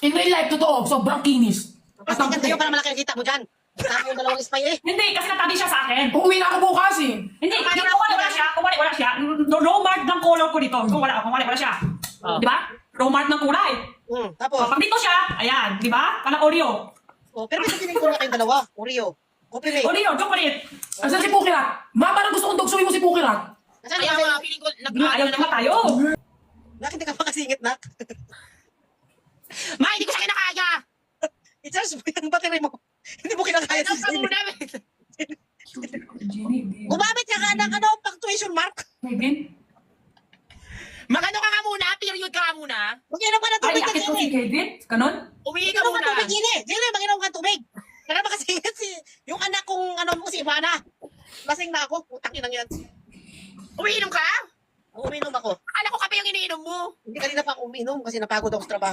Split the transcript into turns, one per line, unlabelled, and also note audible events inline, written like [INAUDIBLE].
In real life, totoo, sobrang kinis. At
Kasi
ang
kayo para malaki ang kita mo dyan. Kasama yung dalawang spy eh.
Hindi, kasi natabi siya sa akin.
Uuwi na ako bukas eh.
Hindi, hindi kung wala, wala siya, kung wala, wala siya, no, no mark ng color ko dito. Kung wala, kung wala, wala siya.
Oh.
Di ba? No mark ng kulay.
Hmm,
O,
tapos,
pag dito siya, ayan, di ba? Parang Oreo.
oh, pero may sabihin ko na kayong dalawa. Oreo. Copy me.
Oreo, chocolate.
Asan si Pukirat? Ma, parang gusto kong dugsuin mo si Pukirat.
Nasaan
Kaya nga, feeling ko, nag
Ayaw naman tayo.
Hindi ka pa kasingit, nak? [LAUGHS]
Ma, hindi ko siya kinakaya!
I-charge mo yung battery mo. hindi mo kinakaya si
ka
Jenny. Gumamit ka nga ng ano, punctuation mark.
Kevin?
Magano ka nga muna, period ka nga muna.
Mag-inom ka ng
Ay,
tubig ka,
akit ko si
Jenny.
Kevin? Ganon?
Umihi ka
Mag-inom ka
muna.
ng tubig, Jenny. Jenny, mag-inom ka ng tubig. Kaya makasingit si, yung anak kong, ano mo, si Ivana. Lasing na ako. Putang inang yan.
Umiinom ka?
Uminom ako.
Akala ko kape yung iniinom mo.
Hindi kanina pa ako uminom kasi napagod ako sa trabaho.